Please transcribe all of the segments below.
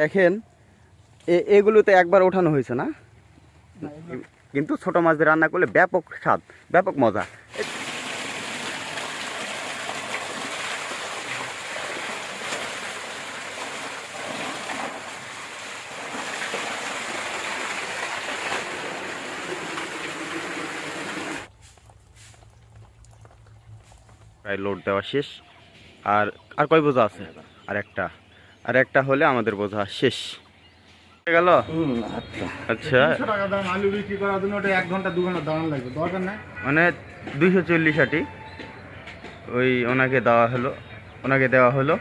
দেখেন এগুলোতে একবার ওঠানো হয়েছে না? কিন্তু ছোট মাছ দিয়ে রান্না করলে ব্যাপক স্বাদ, ব্যাপক মজা। প্রায় লোড দেওয়া শেষ। আর আর কয় বোঝা আছে? আর একটা। আর একটা হলে আমাদের বোঝা শেষ। হয়ে গেল? আচ্ছা। মানে দুইশো চল্লিশ আটি। ওই ওনাকে দেওয়া হলো ওনাকে দেওয়া হলো।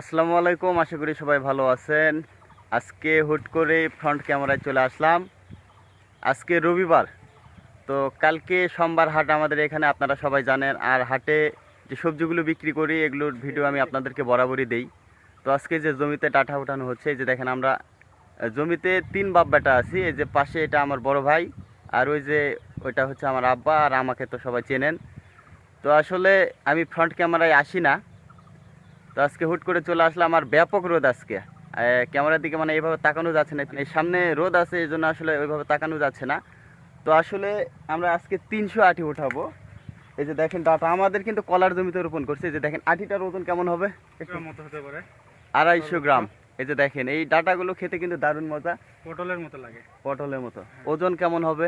আসসালামু আলাইকুম আশা করি সবাই ভালো আছেন। আজকে হুট করে ফ্রন্ট ক্যামেরায় চলে আসলাম। আজকে রবিবার তো কালকে সোমবার হাট আমাদের এখানে আপনারা সবাই জানেন। আর হাটে যে সবজিগুলো বিক্রি করি, এগুলোর ভিডিও আমি আপনাদেরকে বরাবরই দেই। তো আজকে যে জমিতে ডাটা ওঠানো হচ্ছে, এই যে দেখেন আমরা জমিতে তিন বাপ বেটা আছি। এই যে পাশে এটা আমার বড় ভাই, আর ওই যে ওইটা হচ্ছে আমার আব্বা, আর আমাকে তো সবাই চেনেন। তো আসলে আমি ফ্রন্ট ক্যামেরায় আসি না। তো আজকে হুট করে চলে আসলাম আমার ব্যাপক রোদ আজকে। ক্যামেরার দিকে মানে এইভাবে তাকানো যাচ্ছে না। এই সামনে রোদ আছে, এই জন্য আসলে ওইভাবে তাকানো যাচ্ছে না। তো আসলে আমরা আজকে তিনশো আটি উঠাবো। এই যে দেখেন ডাটা আমাদের কিন্তু কলার জমিতে রোপণ করছে। এই যে দেখেন আটিটার ওজন কেমন হবে? মতো হতে পারে। আড়াইশো গ্রাম। এই যে দেখেন এই ডাটাগুলো খেতে কিন্তু দারুণ মজা। পটলের মতো লাগে। পটলের মতো। ওজন কেমন হবে?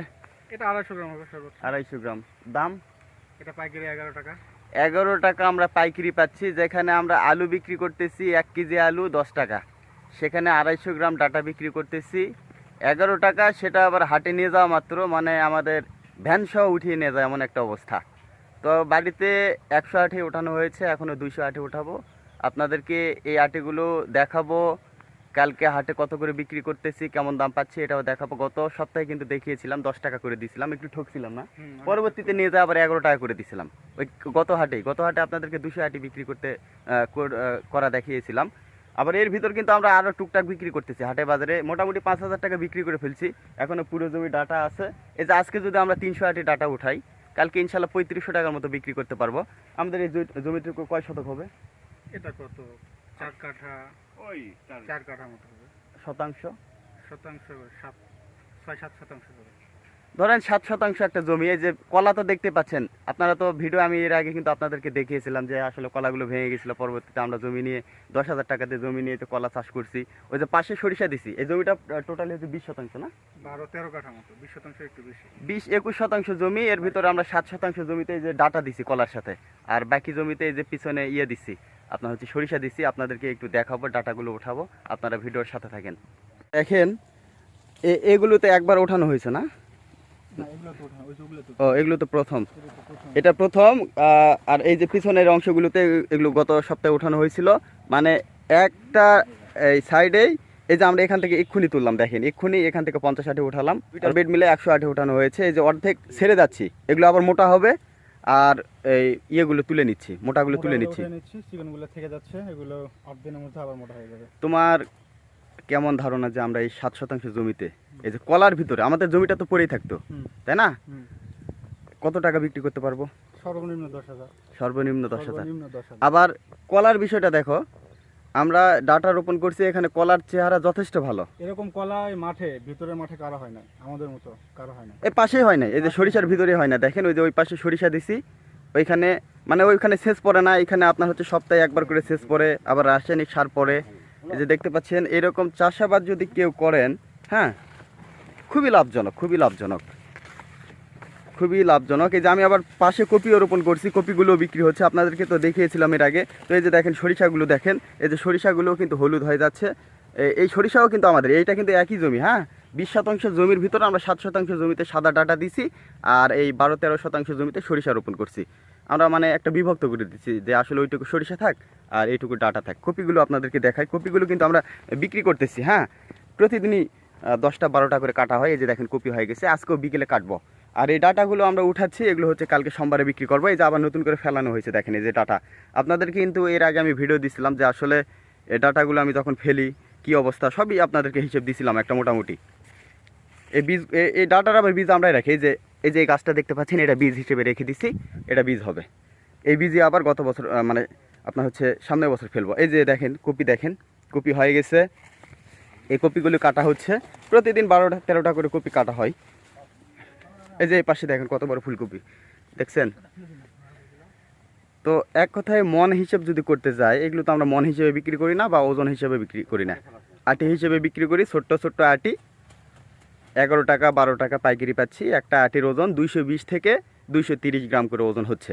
এটা আড়াইশো গ্রাম হবে সর্বোচ্চ। আড়াইশো গ্রাম। দাম? এটা পাইকারি এগারো টাকা। এগারো টাকা আমরা পাইকারি পাচ্ছি যেখানে আমরা আলু বিক্রি করতেছি এক কেজি আলু দশ টাকা। সেখানে আড়াইশো গ্রাম ডাটা বিক্রি করতেছি। এগারো টাকা সেটা আবার হাটে নিয়ে যাওয়া মাত্র মানে আমাদের ভ্যান সহ উঠিয়ে নিয়ে যায় এমন একটা অবস্থা। তো বাড়িতে একশো আঠি ওঠানো হয়েছে এখনও দুইশো আঠি উঠাবো আপনাদেরকে এই আটিগুলো দেখাবো। কালকে হাটে কত করে বিক্রি করতেছি কেমন দাম পাচ্ছি এটাও দেখাবো। গত সপ্তাহে কিন্তু দেখিয়েছিলাম দশ টাকা করে দিয়েছিলাম একটু ঠকছিলাম না। পরবর্তীতে নিয়ে যাওয়া আবার এগারো টাকা করে দিছিলাম। ওই গত হাটে গত হাটে আপনাদেরকে দুশো আটি বিক্রি করতে করা দেখিয়েছিলাম। আবার এর ভিতর কিন্তু আমরা আরও টুকটাক বিক্রি করতেছি হাটে বাজারে মোটামুটি পাঁচ হাজার টাকা বিক্রি করে ফেলছি। এখনও পুরো জমি ডাটা আছে। এই যে আজকে যদি আমরা তিনশো আটি ডাটা উঠাই কালকে ইনশাল্লাহ পঁয়ত্রিশশো টাকার মতো বিক্রি করতে পারব। আমাদের এই জমিটুকু কয় শতক হবে? এটা কত? চার কাঠা ওই চার কাঠা মতো হবে। শতাংশ। শতাংশ সাত ছয় সাত শতাংশ হবে। ধরেন সাত শতাংশ একটা জমি এই যে কলা তো দেখতে পাচ্ছেন। আপনারা তো ভিডিও আমি এর আগে কিন্তু আপনাদেরকে দেখিয়েছিলাম যে আসলে কলাগুলো ভেঙে গেছিল। পরবর্তীতে আমরা জমি নিয়ে দশ হাজার টাকাতে জমি নিয়ে তো কলা চাষ করছি ওই যে পাশে সরিষা দিছি। এই জমিটা টোটালি হচ্ছে বিশ শতাংশ না? বারো তেরো কাঠা মতো বিশ শতাংশ একটু বেশি। বিশ একুশ শতাংশ জমি এর ভিতরে আমরা সাত শতাংশ জমিতে এই যে ডাটা দিছি কলার সাথে। আর বাকি জমিতে এই যে পিছনে ইয়ে দিছি আপনার হচ্ছে সরিষা দিছি। আপনাদেরকে একটু দেখাবো ডাটাগুলো উঠাবো আপনারা ভিডিওর সাথে থাকেন। দেখেন এ- এগুলোতে একবার ওঠানো হয়েছে না? ও এগুলো তো প্রথম। এটা প্রথম আর এই যে পিছনের অংশগুলোতে এগুলো গত সপ্তাহে উঠানো হয়েছিল। মানে একটা এই সাইডেই এই যে আমরা এখান থেকে এক্ষুনি তুললাম দেখেন এক্ষুনি এখান থেকে পঞ্চাশ আটে উঠালাম। দুইটার বেড মিলে একশো আটে উঠানো হয়েছে। এই যে অর্ধেক ছেড়ে যাচ্ছি। এগুলো আবার মোটা হবে। আর এই ইয়েগুলো তুলে নিচ্ছি মোটাগুলো তুলে নিচ্ছি। তোমার কেমন ধারণা যে আমরা এই সাত শতাংশ জমিতে এই যে কলার ভিতরে আমাদের জমিটা তো পড়েই থাকতো তাই না? কত টাকা বিক্রি করতে পারব? সর্বনিম্ন দশ হাজার। সর্বনিম্ন দশ হাজার। সর্বনিম্ন দশ হাজার। আবার কলার বিষয়টা দেখো আমরা ডাটা রোপণ করছি এখানে কলার চেহারা যথেষ্ট ভালো। এরকম কলা মাঠে ভিতরের মাঠে কারও হয় না আমাদের মতো কারও হয় না। এই পাশেই হয় না এই যে সরিষার ভিতরে হয় না। দেখেন ওই যে ওই পাশে সরিষা দিছি ওইখানে মানে ওইখানে সেচ পড়ে না এখানে আপনার হচ্ছে সপ্তাহে একবার করে সেচ পড়ে আবার রাসায়নিক সার পড়ে এই যে দেখতে পাচ্ছেন, এরকম চাষাবাদ যদি কেউ করেন হ্যাঁ খুবই লাভজনক খুবই লাভজনক। খুবই লাভজনক। এই যে আমি আবার পাশে কপিও রোপণ করছি কপিগুলো বিক্রি হচ্ছে, আপনাদেরকে তো দেখিয়েছিলাম এর আগে। তো এই যে দেখেন সরিষাগুলো দেখেন, এই যে সরিষাগুলো কিন্তু হলুদ হয়ে যাচ্ছে। এই সরিষাও কিন্তু আমাদের, এইটা কিন্তু একই জমি হ্যাঁ? বিশ শতাংশ জমির ভিতরে আমরা সাত শতাংশ জমিতে সাদা ডাটা দিছি, আর এই বারো তেরো শতাংশ জমিতে সরিষা রোপণ করছি। আমরা মানে একটা বিভক্ত করে দিচ্ছি যে আসলে ওইটুকু সরিষা থাক আর এইটুকু ডাটা থাক। কপিগুলো আপনাদেরকে দেখাই। কপিগুলো কিন্তু আমরা বিক্রি করতেছি হ্যাঁ? প্রতিদিনই দশটা বারোটা করে কাটা হয়। এই যে দেখেন, কপি হয়ে গেছে। আজকেও বিকেলে কাটবো। আর এই ডাটাগুলো আমরা উঠাচ্ছি। এগুলো হচ্ছে কালকে সোমবারে বিক্রি করব। এই যে আবার নতুন করে ফেলানো হয়েছে, দেখেন এই যে ডাটা। আপনাদের কিন্তু এর আগে আমি ভিডিও দিছিলাম যে আসলে এই ডাটাগুলো আমি যখন ফেলি, কি অবস্থা, সবই আপনাদেরকে হিসেব দিছিলাম একটা মোটামুটি। এই বীজ এই ডাটার আবার বীজ আমরাই রাখি। যে এই যে গাছটা দেখতে পাচ্ছেন, এটা বীজ হিসেবে রেখে দিছি, এটা বীজ হবে। এই বীজই আবার গত বছর মানে আপনার হচ্ছে সামনের বছর ফেলব। এই যে দেখেন, কপি দেখেন, কপি হয়ে গেছে। এই কপিগুলি কাটা হচ্ছে, প্রতিদিন বারোটা, তেরোটা করে কপি কাটা হয়। এই যে এই পাশে দেখেন, কত বড় ফুলকপি, দেখছেন? তো এক কথায় মন হিসেব যদি করতে যাই, এগুলো তো আমরা মন হিসেবে বিক্রি করি না বা ওজন হিসেবে বিক্রি করি না। আটি হিসেবে বিক্রি করি, ছোট্ট ছোট্ট আটি এগারো টাকা, বারো টাকা পাইকারি পাচ্ছি। একটা আটির ওজন দুইশো বিশ থেকে দুইশো গ্রাম করে ওজন হচ্ছে।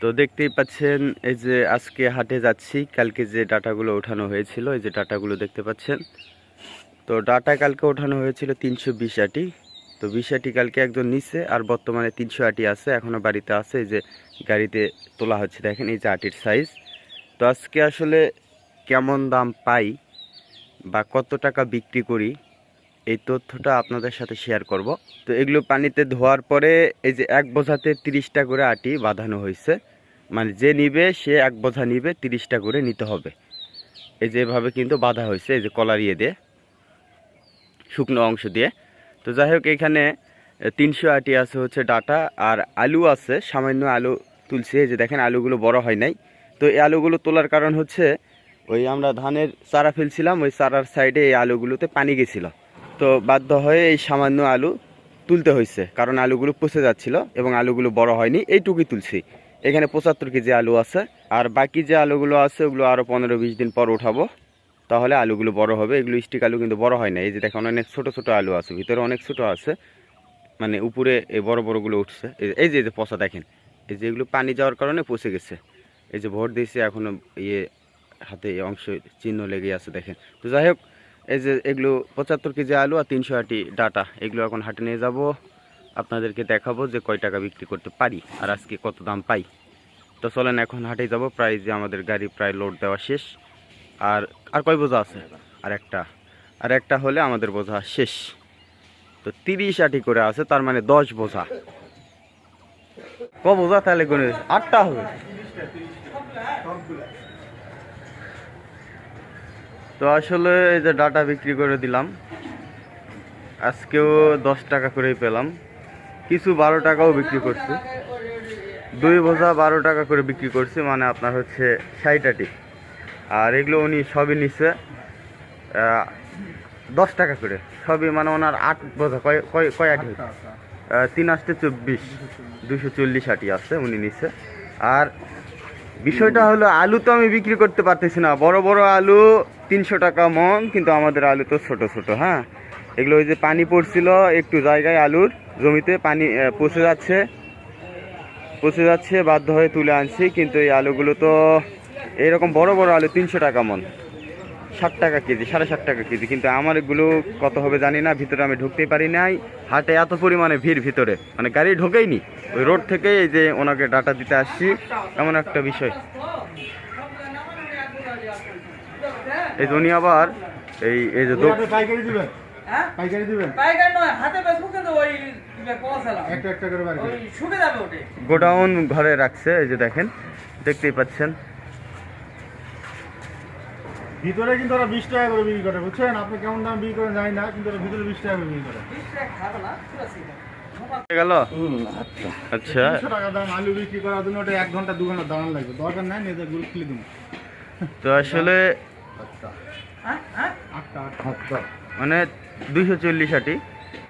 তো দেখতেই পাচ্ছেন, এই যে আজকে হাটে যাচ্ছি, কালকে যে ডাটাগুলো ওঠানো হয়েছিল, এই যে ডাটাগুলো দেখতে পাচ্ছেন। তো ডাটা কালকে ওঠানো হয়েছিল তিনশো বিশ আটি। তো বিশ আটি কালকে একজন নিচে আর বর্তমানে তিনশো আটি আছে এখনও বাড়িতে আছে, এই যে গাড়িতে তোলা হচ্ছে, দেখেন এই যে আটির সাইজ তো আজকে আসলে কেমন দাম পাই বা কত টাকা বিক্রি করি এই তথ্যটা আপনাদের সাথে শেয়ার করব। তো এগুলো পানিতে ধোয়ার পরে এই যে এক বোঝাতে তিরিশটা করে আটি বাঁধানো হয়েছে। মানে যে নিবে, সে এক বোঝা নিবে, তিরিশটা করে নিতে হবে। এই যে এভাবে কিন্তু বাঁধা হয়েছে, এই যে কলার ইয়ে দিয়ে, শুকনো অংশ দিয়ে। তো যাই হোক, এখানে তিনশো আটি আছে হচ্ছে ডাটা, আর আলু আছে, সামান্য আলু তুলছে। এই যে দেখেন, আলুগুলো বড় হয় নাই। তো এই আলুগুলো তোলার কারণ হচ্ছে, ওই আমরা ধানের চারা ফেলছিলাম, ওই চারার সাইডে এই আলুগুলোতে পানি গেছিল। তো বাধ্য হয়ে এই সামান্য আলু তুলতে হয়েছে। কারণ আলুগুলো পচে যাচ্ছিল এবং আলুগুলো বড় হয়নি, এইটুকুই তুলছি। এখানে পঁচাত্তর কেজি আলু আছে, আর বাকি যে আলুগুলো আছে ওগুলো আরও পনেরো বিশ দিন পর উঠাবো। তাহলে আলুগুলো বড় হবে, এগুলো স্টিক আলু কিন্তু বড় হয় না এই যে দেখেন, অনেক ছোট ছোট আলু আছে, ভিতরে অনেক ছোট আছে। মানে উপরে এই বড় বড়গুলো উঠছে। এই- যে, এই যে পচা দেখেন, এই যে এগুলো পানি যাওয়ার কারণে পচে গেছে। এই যে ভোট দিয়েছে এখনও ইয়ে হাতে অংশ চিহ্ন লেগে আছে দেখেন। তো যাই হোক এই যে এগুলো পঁচাত্তর কেজি আলু আর তিনশো আটি ডাটা, এগুলো এখন হাটে নিয়ে যাব। আপনাদেরকে দেখাবো যে কয় টাকা বিক্রি করতে পারি আর আজকে কত দাম পাই। তো চলেন এখন হাটে যাব, প্রায় যে আমাদের গাড়ি প্রায় লোড দেওয়া শেষ। আর আর কয় বোঝা আছে? আর একটা। আর একটা হলে আমাদের বোঝা শেষ। তো তিরিশ আটি করে আছে, তার মানে দশ বোঝা। ক বোঝা তাহলে আটটা হবে। তো আসলে এই যে ডাটা বিক্রি করে দিলাম আজকেও দশ টাকা করেই পেলাম। কিছু বারো টাকাও বিক্রি করছি। দুই বোঝা বারো টাকা করে বিক্রি করছি মানে আপনার হচ্ছে ষাট আটি। আর এগুলো উনি সবই নিচ্ছে দশ টাকা করে। সবই মানে ওনার আট বোঝা কয় কয় কয় আটি? তিন আসতে চব্বিশ। দুশো চল্লিশ আটি আছে উনি নিচ্ছে আর বিষয়টা হলো আলু তো আমি বিক্রি করতে পারতেছি না। বড় বড় আলু তিনশো টাকা মন, কিন্তু আমাদের আলু তো ছোট ছোট হ্যাঁ? এগুলো ওই যে পানি পড়ছিল, একটু জায়গায় আলুর জমিতে পানি পচে যাচ্ছে। পচে যাচ্ছে, বাধ্য হয়ে তুলে আনছি, কিন্তু এই আলুগুলো তো এরকম বড় বড় আলু তিনশো টাকা মন। ষাট টাকা কেজি, সাড়ে ষাট টাকা কেজি, কিন্তু আমার এগুলো কত হবে জানি না, ভিতরে আমি ঢুকতেই পারি নাই। হাটে এত পরিমাণে ভিড় ভিতরে মানে গাড়ি ঢোকেইনি। ওই রোড থেকে এই যে ওনাকে ডাটা দিতে আসছি, এমন একটা বিষয়। এই উনি আবার এই এই যে পাইকারি দিবেন? হ্যাঁ? পাইকারি দিবেন? পাইকারি নয়, হাতে বেচবো কিন্তু ওই দিবে একটা একটা করে বাড়ি ওই শুকে যাবে ওটা। গোডাউন ঘরে রাখছে এই যে দেখেন দেখতেই পাচ্ছেন। ভিতরে কিন্তু ওরা বিশ টাকা করে বিক্রি করে বুঝছেন? আপনি কেমন দাম বিক্রি করেন জানি না কিন্তু ওরা ভিতরে বিশ টাকা করে বিক্রি করে। বিশ টাকা খাবে না, পুরো সিধা। গেল? আচ্ছা। টাকা দাম আলু বিক্রি করার জন্য ওটা এক ঘণ্টা দু ঘণ্টা দাঁড়ানো লাগবে। দরকার নাই নিজেরগুলো খুলে দিন তো আসলে মানে দুইশো চল্লিশ আটি।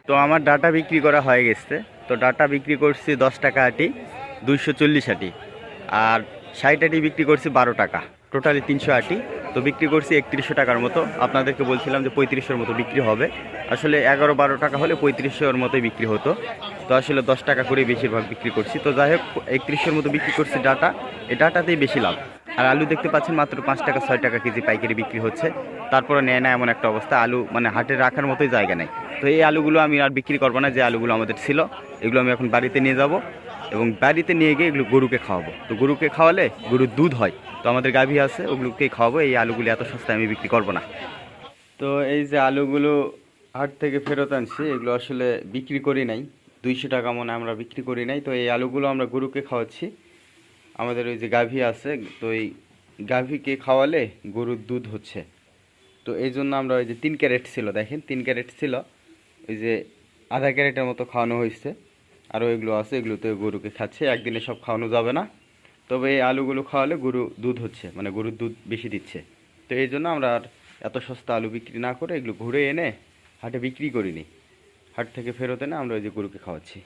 তো আমার ডাটা বিক্রি করা হয়ে গেছে। তো ডাটা বিক্রি করছি দশ টাকা আটি, দুইশো চল্লিশ আটি। আর ষাট আটি বিক্রি করছি বারো টাকা। টোটালি তিনশো আটি। তো বিক্রি করছি একত্রিশশো টাকার মতো। আপনাদেরকে বলছিলাম যে পঁয়ত্রিশশোর মতো বিক্রি হবে। আসলে এগারো বারো টাকা হলে পঁয়ত্রিশশোর মতোই বিক্রি হতো। তো আসলে দশ টাকা করে বেশিরভাগ বিক্রি করছি। তো যাই হোক, একত্রিশশোর মতো বিক্রি করছি ডাটা। এই ডাটাতেই বেশি লাভ। আর আলু দেখতে পাচ্ছেন মাত্র পাঁচ টাকা, ছয় টাকা কেজি পাইকারি বিক্রি হচ্ছে। তারপরে নেয় না এমন একটা অবস্থা, আলু মানে হাটে রাখার মতোই জায়গা নেই। তো এই আলুগুলো আমি আর বিক্রি করব না, যে আলুগুলো আমাদের ছিল, এগুলো আমি এখন বাড়িতে নিয়ে যাব এবং বাড়িতে নিয়ে গিয়ে এগুলো গরুকে খাওয়াবো। তো গরুকে খাওয়ালে গরুর দুধ হয়, তো আমাদের গাভী আছে, ওগুলোকেই খাওয়াবো, এই আলুগুলো এত সস্তায় আমি বিক্রি করব না। তো এই যে আলুগুলো হাট থেকে ফেরত আনছি, এগুলো আসলে বিক্রি করি নাই, দুইশো টাকা মনে আমরা বিক্রি করি নাই, তো এই আলুগুলো আমরা গরুকে খাওয়াচ্ছি। আমাদের ওই যে গাভী আছে, তো এই গাভীকে খাওয়ালে গরুর দুধ হচ্ছে। তো এই জন্য আমরা ওই যে তিন ক্যারেট ছিল, দেখেন তিন ক্যারেট ছিল, ওই যে আধা ক্যারেটের মতো খাওয়ানো হয়েছে। আরও এগুলো আছে, এগুলোতে গরুকে খাচ্ছে, একদিনে সব খাওয়ানো যাবে না। তবে এই আলুগুলো খাওয়ালে গরু দুধ হচ্ছে মানে গরুর দুধ বেশি দিচ্ছে। তো এই জন্য আমরা আর এত সস্তা আলু বিক্রি না করে এগুলো ঘুরে এনে হাটে বিক্রি করিনি। হাট থেকে ফেরত এনে আমরা ওই যে গরুকে খাওয়াচ্ছি।